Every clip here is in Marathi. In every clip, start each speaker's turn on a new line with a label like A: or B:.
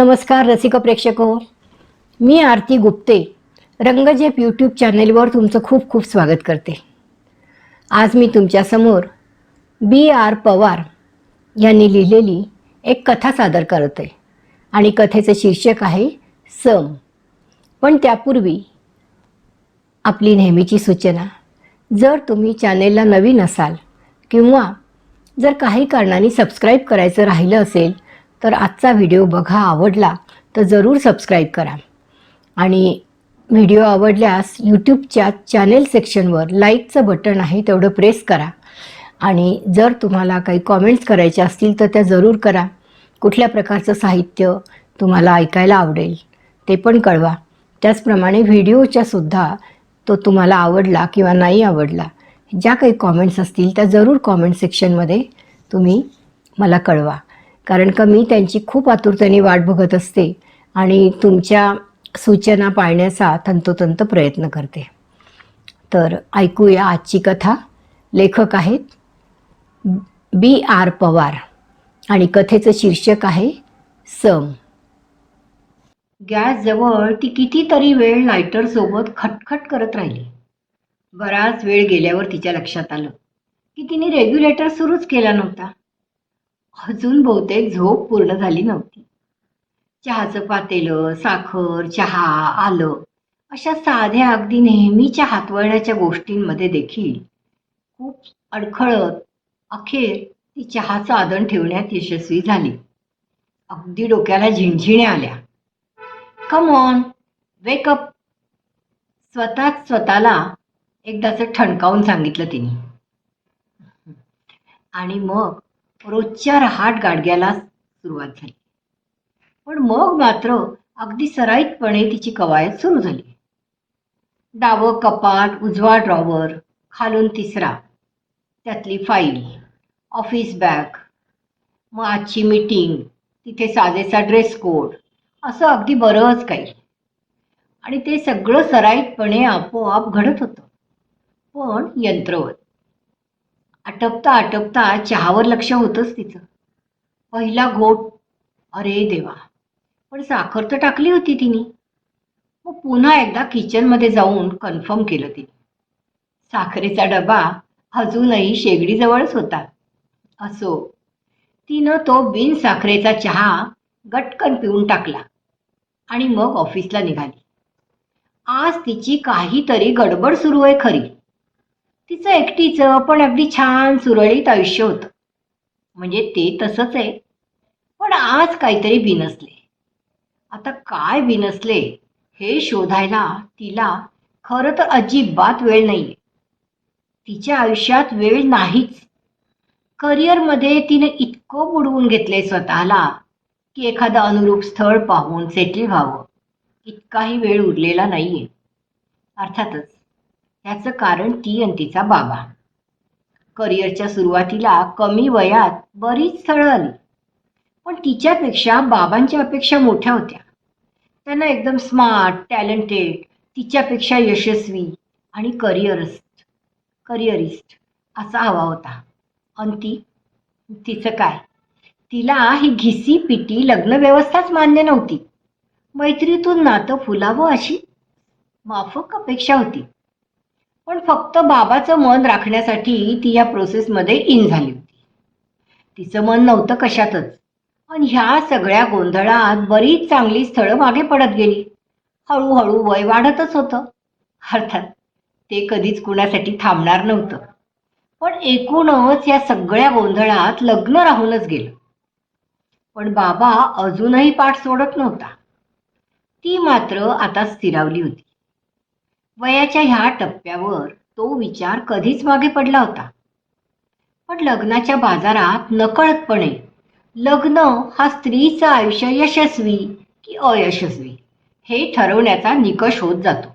A: नमस्कार रसिक प्रेक्षक मी आरती गुप्ते. रंगजेप यूट्यूब चॅनेलवर तुमचं खूप खूप स्वागत करते. आज मी तुमच्यासमोर बी आर पवार यांनी लिहिलेली एक कथा सादर करत आहे आणि कथेचं शीर्षक आहे सम. पण त्यापूर्वी आपली नेहमीची सूचना. जर तुम्ही चॅनेलला नवीन असाल किंवा जर काही कारणाने सबस्क्राईब करायचं राहिलं असेल तर आजचा व्हिडिओ बघा आवडला तर जरूर सबस्क्राईब करा. आणि व्हिडिओ आवडल्यास यूट्यूबच्या चॅनेल सेक्शनवर लाईकचं बटन आहे तेवढं प्रेस करा. आणि जर तुम्हाला काही कॉमेंट्स करायचे असतील तर त्या जरूर करा. कुठल्या प्रकारचं साहित्य तुम्हाला ऐकायला आवडेल ते पण कळवा. त्याचप्रमाणे व्हिडिओच्या सुद्धा तो तुम्हाला आवडला किंवा नाही आवडला ज्या काही कॉमेंट्स असतील त्या जरूर कॉमेंट सेक्शनमध्ये तुम्ही मला कळवा. कारण का मी त्यांची खूप आतुरतेने वाट बघत असते आणि तुमच्या सूचना पाळण्याचा तंतोतंत प्रयत्न करते. तर ऐकूया आजची कथा. लेखक आहेत बी आर पवार आणि कथेचं शीर्षक आहे सम. गॅसजवळ ती कितीतरी वेळ लायटरसोबत खटखट करत राहिली. बराच वेळ गेल्यावर तिच्या लक्षात आलं की तिने रेग्युलेटर सुरूच केला नव्हता. अजून बहुतेक झोप पूर्ण झाली नव्हती. चहाचं पातेलं साखर चहा आलं अशा साध्या अगदी नेहमीच्या हातवळण्याच्या गोष्टींमध्ये देखील खूप अडखळत अखेर ती चहाचं आदण ठेवण्यात यशस्वी झाली. अगदी डोक्याला झिणझिण्या आल्या. कम ऑन वेकअप स्वतःच स्वतःला एकदाच ठणकावून सांगितलं तिने. आणि मग रोजच्या रहाट गाडग्याला सुरुवात झाली. पण मग मात्र अगदी सराईतपणे तिची कवायत सुरू झाली. डावं कपाट उजवा ड्रॉवर खालून तिसरा त्यातली फाईल ऑफिस बॅग मग आजची मीटिंग तिथे साजेसा ड्रेस कोड असं अगदी बरंच काही. आणि ते सगळं सराईतपणे आपोआप घडत होतं. पण यंत्रवत. आटपता आटपता चहावर लक्ष होतंच तिचं. पहिला घोट अरे देवा. पण साखर तर टाकली होती तिने. मग पुन्हा एकदा किचनमध्ये जाऊन कन्फर्म केलं तिने. साखरेचा डबा अजूनही शेगडीजवळच होता. असो तिनं तो बिन साखरेचा चहा गटकन पिऊन टाकला आणि मग ऑफिसला निघाली. आज तिची काहीतरी गडबड सुरू आहे खरी. तिचं एकटीचं पण अगदी छान सुरळीत आयुष्य होतं. म्हणजे ते तसंच आहे. पण आज काहीतरी बिनसले. आता काय बिनसले हे शोधायला तिला खरं तर अजिबात वेळ नाहीये. तिच्या आयुष्यात वेळ नाहीच. करिअरमध्ये तिने इतकं बुडवून घेतलंय स्वतःला की एखादं अनुरूप स्थळ पाहून सेटल व्हावं. इतकाही वेळ उरलेला नाहीये. अर्थातच ह्याचं कारण ती आणि तिचा बाबा. करिअरच्या सुरुवातीला कमी वयात बरीच स्थळं आली. पण तिच्यापेक्षा बाबांच्या अपेक्षा मोठ्या होत्या. त्यांना एकदम स्मार्ट टॅलेंटेड तिच्यापेक्षा यशस्वी आणि करिअरिस्ट करिअरिस्ट असा हवा होता. आणि ती? तिचं काय? तिला ही घिसी पिटी लग्न व्यवस्थाच मान्य नव्हती. मैत्रीतून नातं फुलावं अशी माफक अपेक्षा होती. पण फक्त बाबाचं मन राखण्यासाठी ती या प्रोसेसमध्ये इन झाली होती. तिचं मन नव्हतं कशातच. पण ह्या सगळ्या गोंधळात बरीच चांगली स्थळं मागे पडत गेली. हळूहळू वय वाढतच होतं. अर्थात ते कधीच कुणासाठी थांबणार नव्हतं. पण एकूणच या सगळ्या गोंधळात लग्न राहूनच गेलं. पण बाबा अजूनही पाठ सोडत नव्हता. ती मात्र आता स्थिरावली होती. वयाच्या ह्या टप्प्यावर तो विचार कधीच मागे पडला होता. पण लग्नाच्या बाजारात नकळतपणे लग्न हा स्त्रीचं आयुष्य यशस्वी की अयशस्वी हे ठरवण्याचा निकष होत जातो.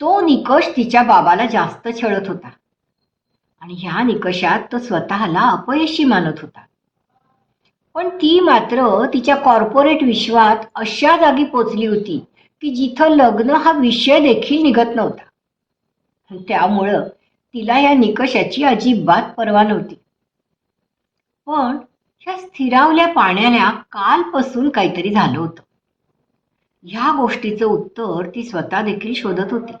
A: तो निकष तिच्या बाबाला जास्त छळत होता. आणि ह्या निकषात तो स्वतःला अपयशी मानत होता. पण ती मात्र तिच्या कॉर्पोरेट विश्वात अशा जागी पोचली होती की जिथं लग्न हा विषय देखील निघत नव्हता. त्यामुळं तिला या निकषाची अजिबात पर्वा नव्हती. पण ह्या स्थिरावल्या पाण्याला कालपासून काहीतरी झालं होतं. ह्या गोष्टीचं उत्तर ती स्वतः देखील शोधत होती.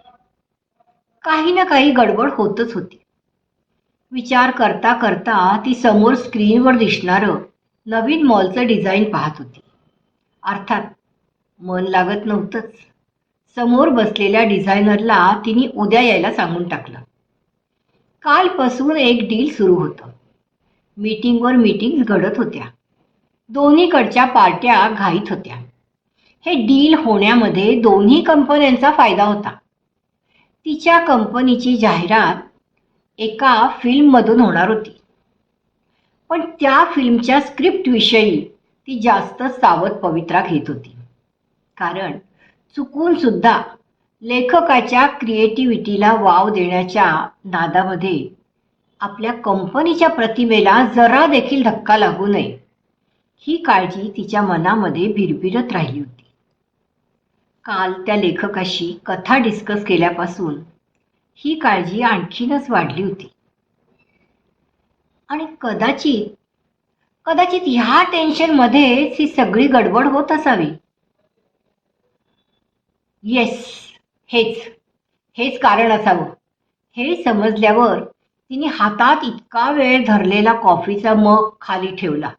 A: काही ना काही गडबड होतच होती. विचार करता करता ती समोर स्क्रीनवर दिसणारं नवीन मॉलचं डिझाईन पाहत होती. अर्थात मन लागत नव्हतंच. समोर बसलेल्या डिझायनरला तिने उद्या यायला सांगून टाकलं. कालपासून एक डील सुरू होतं. मीटिंगवर मीटिंग घडत होत्या. दोन्हीकडच्या पार्ट्या घाईत होत्या. हे डील होण्यामध्ये दोन्ही कंपन्यांचा फायदा होता. तिच्या कंपनीची जाहिरात एका फिल्ममधून होणार होती. पण त्या फिल्मच्या स्क्रिप्टविषयी ती जास्त सावध पवित्रा घेत होती. कारण चुकून सुद्धा लेखकाच्या क्रिएटिव्हिटीला वाव देण्याच्या नादामध्ये आपल्या कंपनीच्या प्रतिमेला जरा देखील धक्का लागू नये. ही काळजी तिच्या मनामध्ये भिरभिरत राहिली होती. काल त्या लेखकाशी कथा डिस्कस केल्यापासून ही काळजी आणखीनच वाढली होती. आणि कदाचित कदाचित ह्या टेन्शनमध्येच ही सगळी गडबड होत असावी. येस हेच. हेच कारण असावं. हे समजल्यावर तिने हातात इतका वेळ धरलेला कॉफीचा मग खाली ठेवला.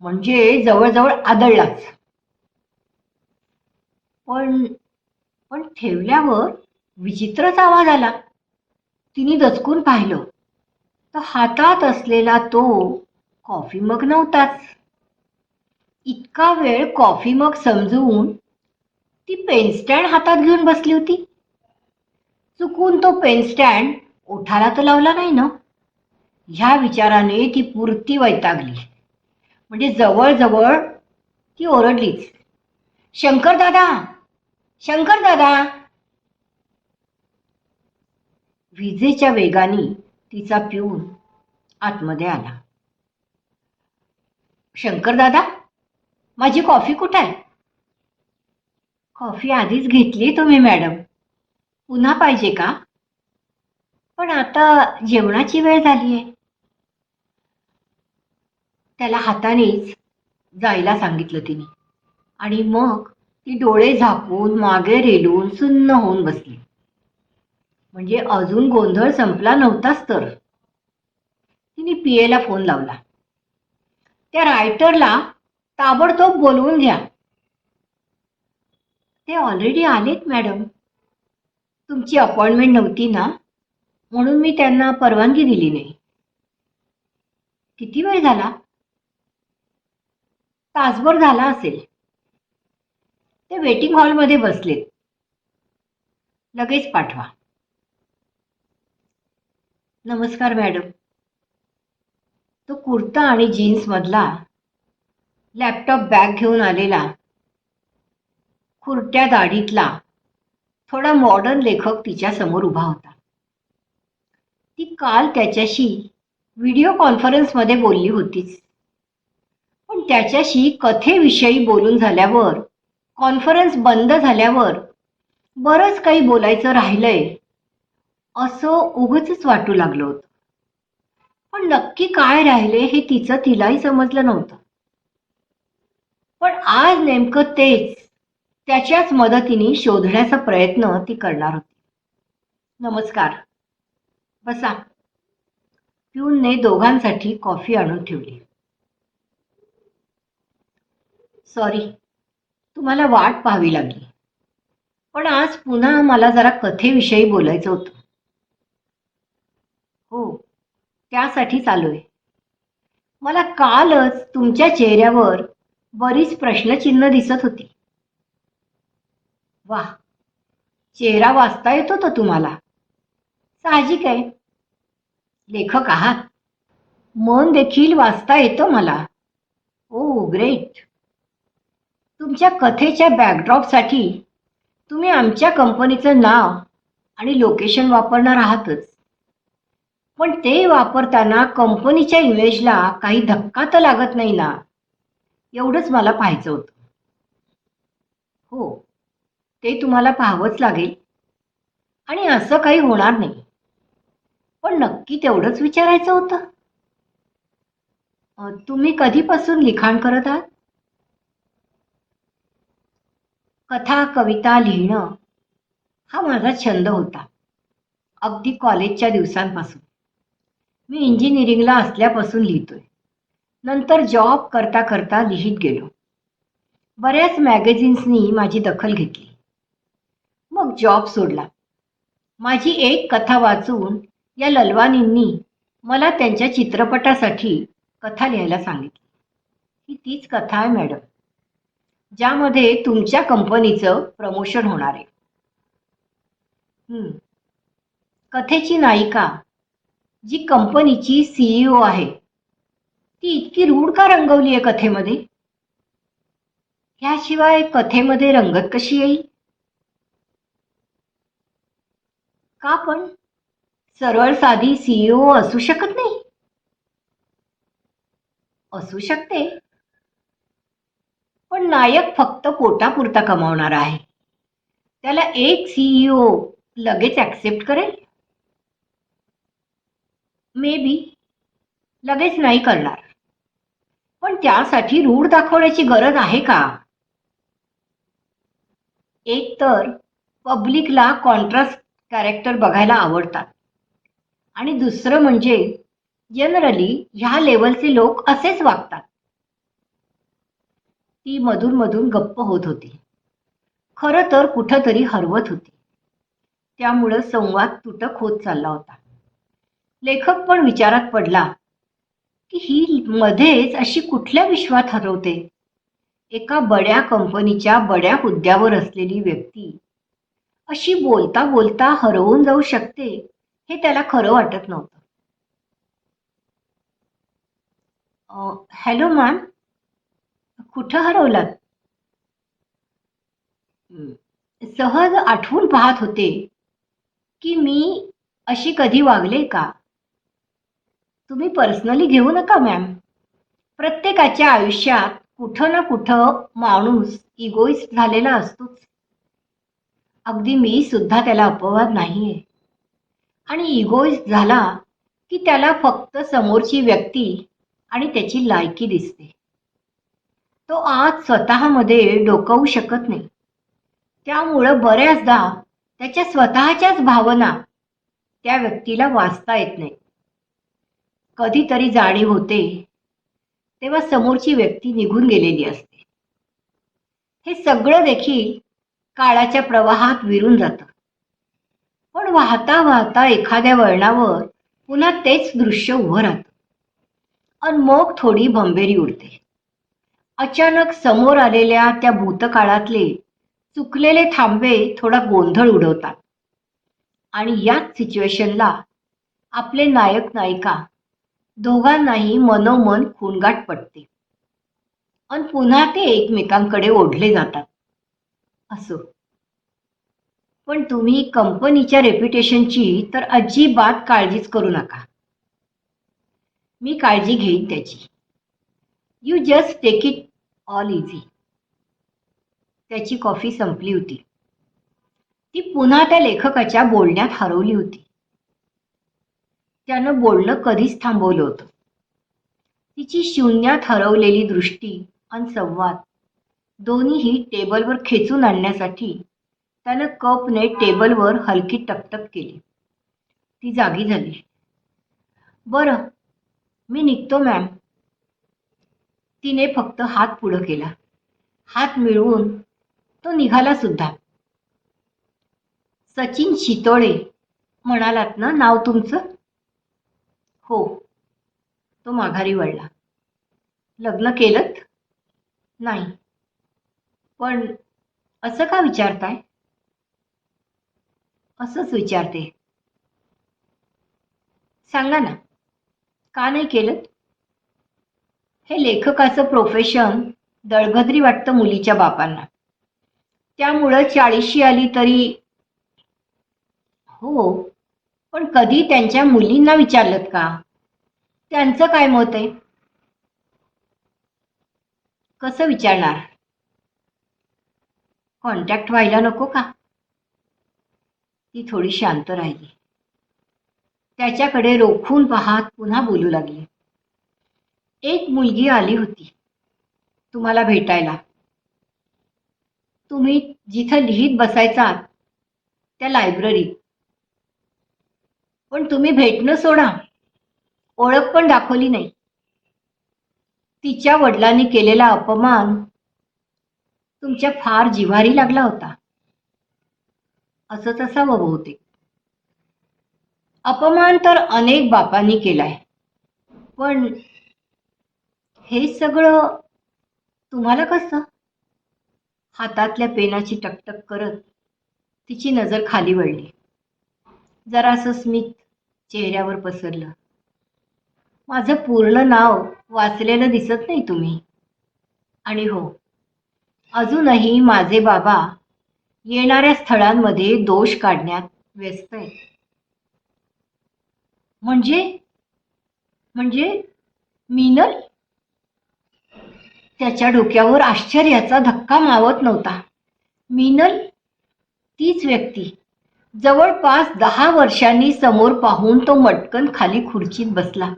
A: म्हणजे जवळजवळ आदळलाच. पण पण ठेवल्यावर विचित्रच आवाज आला. तिने दचकून पाहिलं. तर हातात असलेला तो कॉफी मग नव्हताच. इतका वेळ कॉफी मग समजून ती पेनस्टँड हातात घेऊन बसली होती. चुकून तो पेनस्टँड ओठाला तर लावला नाही ना. ह्या विचाराने ती पुरती वैतागली. म्हणजे जवळजवळ ती ओरडलीच. शंकर दादा शंकर दादा. विजेच्या वेगाने तिचा पिऊन आतमध्ये आला. शंकर दादा माझी कॉफी कुठे आहे? कॉफी आधीच घेतली तुम्ही मॅडम. पुन्हा पाहिजे का? पण आता जेवणाची वेळ झाली आहे त्याला हातानेच जायला सांगितलं तिने. आणि मग ती डोळे झाकून मागे रेलून सुन्न होऊन बसली. म्हणजे अजून गोंधळ संपला नव्हताच तर. तिने पीएला फोन लावला. त्या रायटरला ताबडतोब बोलवून घ्या. ते ऑलरेडी आलेत मॅडम तुमची अपॉइंटमेंट नव्हती ना? म्हणून मी त्यांना परवानगी दिली नाही. किती वेळ झाला? तासभर झाला असेल. ते वेटिंग हॉलमध्ये बसलेत. लगेच पाठवा. नमस्कार मॅडम तो कुर्ता आणि जीन्स मधला लॅपटॉप बॅग घेऊन आलेला. खुरट्या दाढीतला थोडा मॉडर्न लेखक तिच्या समोर उभा होता. ती काल त्याच्याशी व्हिडिओ कॉन्फरन्समध्ये बोलली होतीच. पण त्याच्याशी कथेविषयी बोलून झाल्यावर कॉन्फरन्स बंद झाल्यावर बरंच काही बोलायचं राहिलंय असं उगच वाटू लागलं होतं. पण नक्की काय राहिले हे तिचं तिलाही समजलं नव्हतं. पण आज नेमकं तेच त्याच्याच मदतीने शोधण्याचा प्रयत्न ती करणार होती. नमस्कार. बसा. पिऊनने दोघांसाठी कॉफी आणून ठेवली. सॉरी तुम्हाला वाट पाहावी लागली. पण आज पुन्हा मला जरा कथेविषयी बोलायचं होतं. हो त्यासाठी चालू आहे मला कालच तुमच्या चेहऱ्यावर बरीच प्रश्नचिन्ह दिसत होती. वा. चेहरा वाचता येतो तो तुम्हाला. साहजिक आहे. लेखक आहात. मन देखील वाचता येतं मला. ओ ग्रेट तुमच्या कथेच्या बॅकड्रॉपसाठी तुम्ही आमच्या कंपनीचं नाव आणि लोकेशन वापरणार आहातच. पण ते वापरताना कंपनीच्या इमेजला काही धक्का तर लागत नाही ना? एवढंच मला पाहायचं होतं. हो. ते तुम्हाला पाहावंच लागेल. आणि असं काही होणार नाही. पण नक्की तेवढंच विचारायचं होतं. तुम्ही कधीपासून लिखाण करत आहात? कथा कविता लिहिणं हा माझा छंद होता. अगदी कॉलेजच्या दिवसांपासून. मी इंजिनिअरिंगला असल्यापासून लिहितोय. नंतर जॉब करता करता लिहित गेलो. बऱ्याच मॅगझिन्सनी माझी दखल घेतली. मग जॉब सोडला. माझी एक कथा वाचून या ललवानींनी मला त्यांच्या चित्रपटासाठी कथा लिहायला सांगितली. ही तीच कथा आहे मॅडम. ज्यामध्ये तुमच्या कंपनीचं प्रमोशन होणार आहे. कथेची नायिका जी कंपनीची सीईओ आहे ती इतकी रूढ का रंगवली आहे कथेमध्ये? ह्याशिवाय कथेमध्ये रंगत कशी येईल? का पण सरळ साधी सीईओ असू शकत नाही? असू शकते. पण नायक फक्त पोटापुरता कमावणार आहे. त्याला एक सीईओ लगेच ऍक्सेप्ट करेल? मे बी लगेच नाही करणार. पण त्यासाठी रूढ दाखवण्याची गरज आहे का? एक तर पब्लिकला कॉन्ट्रास्ट कॅरेक्टर बघायला आवडतात. आणि दुसरं म्हणजे जनरली ह्या लेवलचे लोक असेच वागतात. ती मधून मधून गप्प होत होती. खरं तर कुठंतरी हरवत होती. त्यामुळं संवाद तुटक होत चालला होता. लेखक पण विचारात पडला की ही मध्येच अशी कुठल्या विश्वात हरवते? एका बड्या कंपनीच्या बड्या हुद्द्यावर असलेली व्यक्ती अशी बोलता बोलता हरवून जाऊ शकते हे त्याला खरं वाटत नव्हतं. हॅलो मॅम कुठं हरवलात? सहज आठवून पाहत होते की मी अशी कधी वागले का? तुम्ही पर्सनली घेऊ नका मॅम. प्रत्येकाच्या आयुष्यात कुठं ना कुठं माणूस इगोइस्ट झालेला असतोच. अगदी मी सुद्धा त्याला अपवाद नाहीये. आणि इगोइस्ट झाला की त्याला फक्त समोरची व्यक्ती आणि त्याची लायकी दिसते. तो आज स्वतःमध्ये डोकवू शकत नाही. त्यामुळं बऱ्याचदा त्याच्या स्वतःच्याच भावना त्या व्यक्तीला वाचता येत नाही. कधीतरी जाणीव होते तेव्हा समोरची व्यक्ती निघून गेलेली असते. हे सगळं देखील काळाच्या प्रवाहात विरून जातं. पण वाहता वाहता एखाद्या वळणावर पुन्हा तेच दृश्य उभं राहतं. आणि मग थोडी भंबेरी उडते. अचानक समोर आलेल्या त्या भूतकाळातले चुकलेले थांबे थोडा गोंधळ उडवतात. आणि याच सिच्युएशनला आपले नायक नायिका दोघांनाही मनोमन खूनगाठ पडते आणि पुन्हा ते एकमेकांकडे ओढले जातात. असो. पण तुम्ही कंपनीच्या रेप्युटेशनची तर अजिबात काळजीच करू नका. मी काळजी घेईन त्याची. You just take it all easy त्याची कॉफी संपली होती. ती पुन्हा त्या लेखकाच्या बोलण्यात हरवली होती. त्यानं बोलणं कधीच थांबवलं होतं. तिची शून्यात हरवलेली दृष्टी आणि संवाद दोन्हीही टेबलवर खेचून आणण्यासाठी त्यानं कपने टेबलवर हलकी टकटक केली. ती जागी झाली. बरं मी निघतो मॅम. तिने फक्त हात पुढं केला. हात मिळवून तो निघाला सुद्धा. सचिन शितोळे म्हणालात ना नाव तुमचं? हो. तो माघारी वळला. लग्न केलं नाही. पण असं का विचारताय? असंच विचारते. सांगा ना का नाही केलं? हे लेखकाचं प्रोफेशन दळभद्री वाटतं मुलीच्या बापांना. त्यामुळं चाळीशी आली तरी हो पण कधी त्यांच्या मुलींना विचारलं का? त्यांचं काय मत आहे? कसं विचारणार? कॉन्टॅक्ट व्हायला नको का? ती थोडी शांत राहिली. त्याच्याकडे रोखून पाहत पुन्हा बोलू लागली. एक मुलगी आली होती. तुम्हाला भेटायला. तुम्ही जिथं लिहित बसायचा त्या लायब्ररीत पण तुम्ही भेटणं सोडा. ओळख पण दाखवली नाही. तिच्या वडिलांनी केलेला अपमान तुमच्या फार जिव्हारी लागला होता. असंच असावं बहुतेक. अपमान तर अनेक बापांनी केलाय. पण हे सगळं तुम्हाला कसं? हातातल्या पेनाची टकटक करत तिची नजर खाली वळली. जरासं स्मित चेहऱ्यावर पसरलं. माझं पूर्ण नाव वाचलेलं दिसत नाही तुम्ही. आणि हो अजूनही माझे बाबा येणाऱ्या स्थळांमध्ये दोष काढण्यात व्यस्त आहेत. म्हणजे? म्हणजे मीनल? त्याच्या डोक्यावर आश्चर्याचा धक्का मावत नव्हता. मीनल? तीच व्यक्ती. जवळपास दहा वर्षांनी समोर पाहून तो मटकन खाली खुर्चीत बसला.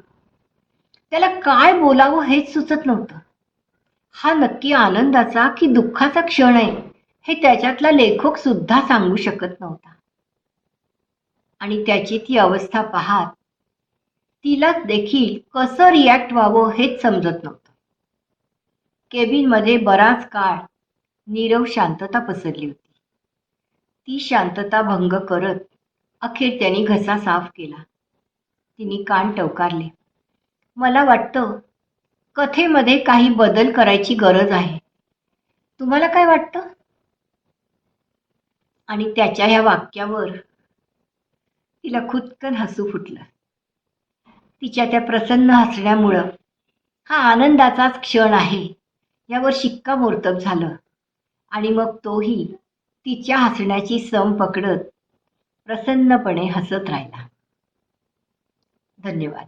A: त्याला काय बोलावं हेच सुचत नव्हतं. हा नक्की आनंदाचा की दुःखाचा क्षण आहे हे त्याच्यातला लेखक सुद्धा सांगू शकत नव्हता. आणि त्याची ती अवस्था पाहत तिला देखील कसं रिॲक्ट व्हावं हेच समजत नव्हतं. केबिनमध्ये बराच काळ नीरव शांतता पसरली होती. ती शांतता भंग करत अखेर त्यांनी घसा साफ केला. तिने कान टवकारले. मला वाटतं कथेमध्ये काही बदल करायची गरज आहे. तुम्हाला काय वाटतं? आणि त्याच्या ह्या वाक्यावर तिला खुदकन हसू फुटलं. तिच्या त्या प्रसन्न हसण्यामुळं हा आनंदाचाच क्षण आहे. यावर शिक्कामोर्तब झालं. आणि मग तोही तिच्या हसण्याची सम पकडत प्रसन्नपणे हसत राहिला. धन्यवाद.